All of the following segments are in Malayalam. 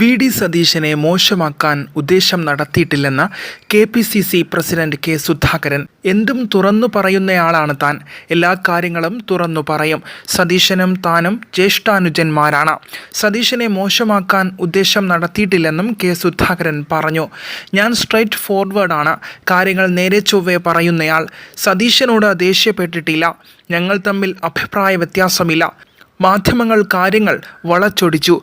വി ഡി സതീശനെ മോശമാക്കാൻ ഉദ്ദേശം നടത്തിയിട്ടില്ലെന്ന് K P C C president K Sudhakaran. എന്തും തുറന്നു പറയുന്നയാളാണ് താൻ. എല്ലാ കാര്യങ്ങളും തുറന്നു പറയും. സതീശനും താനും ജ്യേഷ്ഠാനുജന്മാരാണ്. സതീശനെ മോശമാക്കാൻ ഉദ്ദേശം നടത്തിയിട്ടില്ലെന്നും കെ സുധാകരൻ പറഞ്ഞു. ഞാൻ സ്ട്രൈറ്റ് ഫോർവേഡാണ്. കാര്യങ്ങൾ നേരെ ചൊവ്വെ പറയുന്നയാൾ. സതീശനോട് ദേഷ്യപ്പെട്ടിട്ടില്ല. ഞങ്ങൾ തമ്മിൽ അഭിപ്രായ വ്യത്യാസമില്ല. മാധ്യമങ്ങൾ കാര്യങ്ങൾ വളച്ചൊടിച്ചു.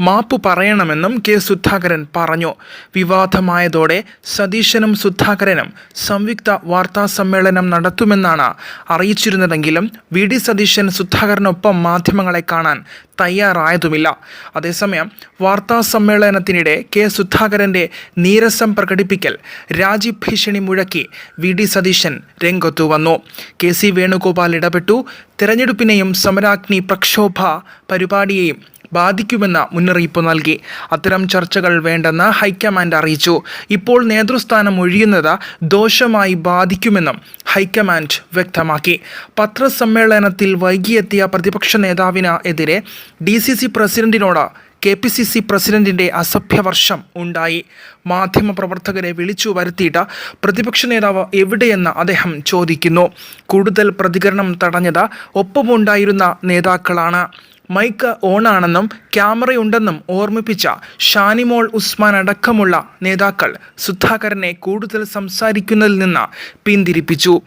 മാപ്പ് പറയണമെന്നും കെ സുധാകരൻ പറഞ്ഞു. വിവാദമായതോടെ സതീശനും സുധാകരനും സംയുക്ത വാർത്താ സമ്മേളനം നടത്തുമെന്നാണ് അറിയിച്ചിരുന്നതെങ്കിലും വി ഡി സതീശൻ സുധാകരനൊപ്പം മാധ്യമങ്ങളെ കാണാൻ തയ്യാറായതുമില്ല. അതേസമയം വാർത്താ സമ്മേളനത്തിനിടെ കെ സുധാകരന്റെ നീരസം പ്രകടിപ്പിക്കൽ രാജിഭീഷണി മുഴക്കി വി ഡി സതീശൻ രംഗത്തു വന്നു. കെ സി വേണുഗോപാൽ ഇടപെട്ടു. തെരഞ്ഞെടുപ്പിനെയും സമരാഗ്നി പ്രക്ഷോഭ പരിപാടിയെയും ബാധിക്കുമെന്ന മുന്നറിയിപ്പ് നൽകി. അത്തരം ചർച്ചകൾ വേണ്ടെന്ന് ഹൈക്കമാൻഡ് അറിയിച്ചു. ഇപ്പോൾ നേതൃസ്ഥാനം ഒഴിയുന്നത് ദോഷമായി ബാധിക്കുമെന്നും ഹൈക്കമാൻഡ് വ്യക്തമാക്കി. പത്രസമ്മേളനത്തിൽ വൈകിയെത്തിയ പ്രതിപക്ഷ നേതാവിന് എതിരെ ഡി സി സി പ്രസിഡന്റിനോട് കെ പി സി സി പ്രസിഡന്റിന്റെ അസഭ്യവർഷം ഉണ്ടായി. മാധ്യമപ്രവർത്തകരെ വിളിച്ചു വരുത്തിയിട്ട് പ്രതിപക്ഷ നേതാവ് എവിടെയെന്ന് അദ്ദേഹം ചോദിക്കുന്നു. കൂടുതൽ പ്രതികരണം തടഞ്ഞത് ഒപ്പമുണ്ടായിരുന്ന നേതാക്കളാണ്. മൈക്ക് ഓണാണെന്നും ക്യാമറയുണ്ടെന്നും ഓർമ്മിപ്പിച്ച ഷാനിമോൾ ഉസ്മാൻ അടക്കമുള്ള നേതാക്കൾ സുധാകരനെ കൂടുതൽ സംസാരിക്കുന്നതിൽ നിന്ന് പിന്തിരിപ്പിച്ചു.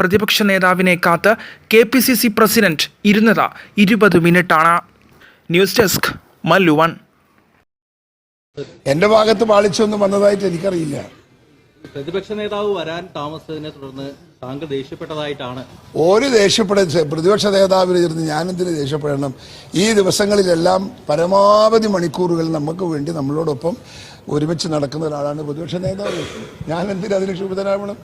പ്രതിപക്ഷ നേതാവിനെ കാത്ത് K P C C president ഇരുന്നത് ഇരുപത് മിനിറ്റാണ്. News desk Mallu one. എന്റെ ഭാഗത്ത് പാളിച്ചൊന്നും വന്നതായിട്ട് എനിക്കറിയില്ല. പ്രതിപക്ഷ നേതാവ് വരാൻ താമസിച്ചതിനെ തുടർന്ന് താങ്കൾ ദേഷ്യപ്പെട്ടതായിട്ടാണ്. ഒരു ദേഷ്യപ്പെട പ്രതിപക്ഷ നേതാവിന് ഇരുന്ന് ഞാനെന്തിന് ദേഷ്യപ്പെടണം? ഈ ദിവസങ്ങളിലെല്ലാം പരമാവധി മണിക്കൂറുകൾ നമുക്ക് വേണ്ടി നമ്മളോടൊപ്പം ഒരുമിച്ച് നടക്കുന്ന ഒരാളാണ് പ്രതിപക്ഷ നേതാവ്. ഞാൻ എന്തിന് അതിന് ക്ഷുഭിതനാവണം?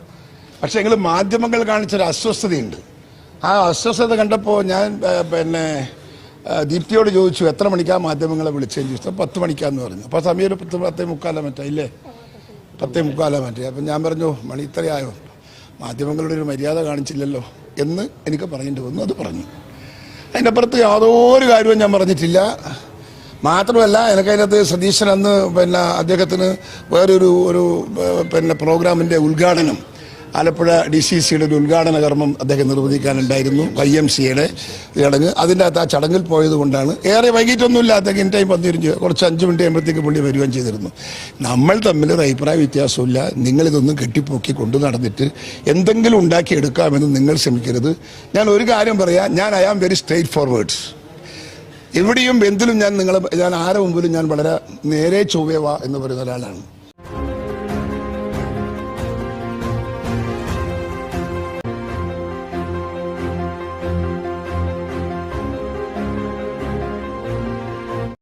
പക്ഷേ എങ്കിലും മാധ്യമങ്ങൾ കാണിച്ചൊരു അസ്വസ്ഥതയുണ്ട്. ആ അസ്വസ്ഥത കണ്ടപ്പോൾ ഞാൻ പിന്നെ ദീപ്തിയോട് ചോദിച്ചു എത്ര മണിക്കാണ് മാധ്യമങ്ങളെ വിളിച്ചതെന്ന് ചോദിച്ചു പത്ത് മണിക്കാന്ന് പറഞ്ഞു. അപ്പോൾ സമയം ഒരു പത്ത് പത്തേ മുക്കാലോ മറ്റോ ഇല്ലേ? പത്തേ മുക്കാലോ മറ്റേ. അപ്പം ഞാൻ പറഞ്ഞു മണി ഇത്രയായോ? മാധ്യമങ്ങളുടെ ഒരു മര്യാദ കാണിച്ചില്ലല്ലോ. എന്ന് എനിക്ക് പറഞ്ഞിട്ട് വന്നു. അത് പറഞ്ഞു. അതിന്റെ അപ്പുറത്ത് യാതൊരു കാര്യവും ഞാൻ പറഞ്ഞിട്ടില്ല. മാത്രമല്ല എനിക്കതിനകത്ത് സതീശൻ അന്ന് പിന്നെ അദ്ദേഹത്തിന് വേറൊരു ഒരു പിന്നെ പ്രോഗ്രാമിന്റെ ഉദ്ഘാടനം ആലപ്പുഴ ഡി സി സിയുടെ ഒരു ഉദ്ഘാടന കർമ്മം അദ്ദേഹം നിർവഹിക്കാനുണ്ടായിരുന്നു വൈ എം സിയുടെ ചടങ്ങ്. അതിന്റെ അകത്ത് ആ ചടങ്ങിൽ പോയത് കൊണ്ടാണ് ഏറെ വൈകിട്ടൊന്നുമില്ല അദ്ദേഹം ഇൻ ടൈം വന്നിരുന്നു കുറച്ച് അഞ്ച് മിനിറ്റ് ആകുമ്പോഴത്തേക്ക് പുള്ളി വരികയും ചെയ്തിരുന്നു. നമ്മൾ തമ്മിൽ ഒരു അഭിപ്രായ വ്യത്യാസമില്ല നിങ്ങളിതൊന്നും കെട്ടിപ്പൊക്കി കൊണ്ടു നടന്നിട്ട് എന്തെങ്കിലും ഉണ്ടാക്കിയെടുക്കാമെന്ന് നിങ്ങൾ ശ്രമിക്കരുത്. ഞാൻ ഒരു കാര്യം പറയാം. ഞാൻ I am very straight forwards എവിടെയും എന്തിലും ഞാൻ നിങ്ങളെ ഞാൻ ആരെ മുമ്പിലും ഞാൻ വളരെ നേരെ ചൊവ്വേവാ എന്ന് പറയുന്ന ഒരാളാണ്.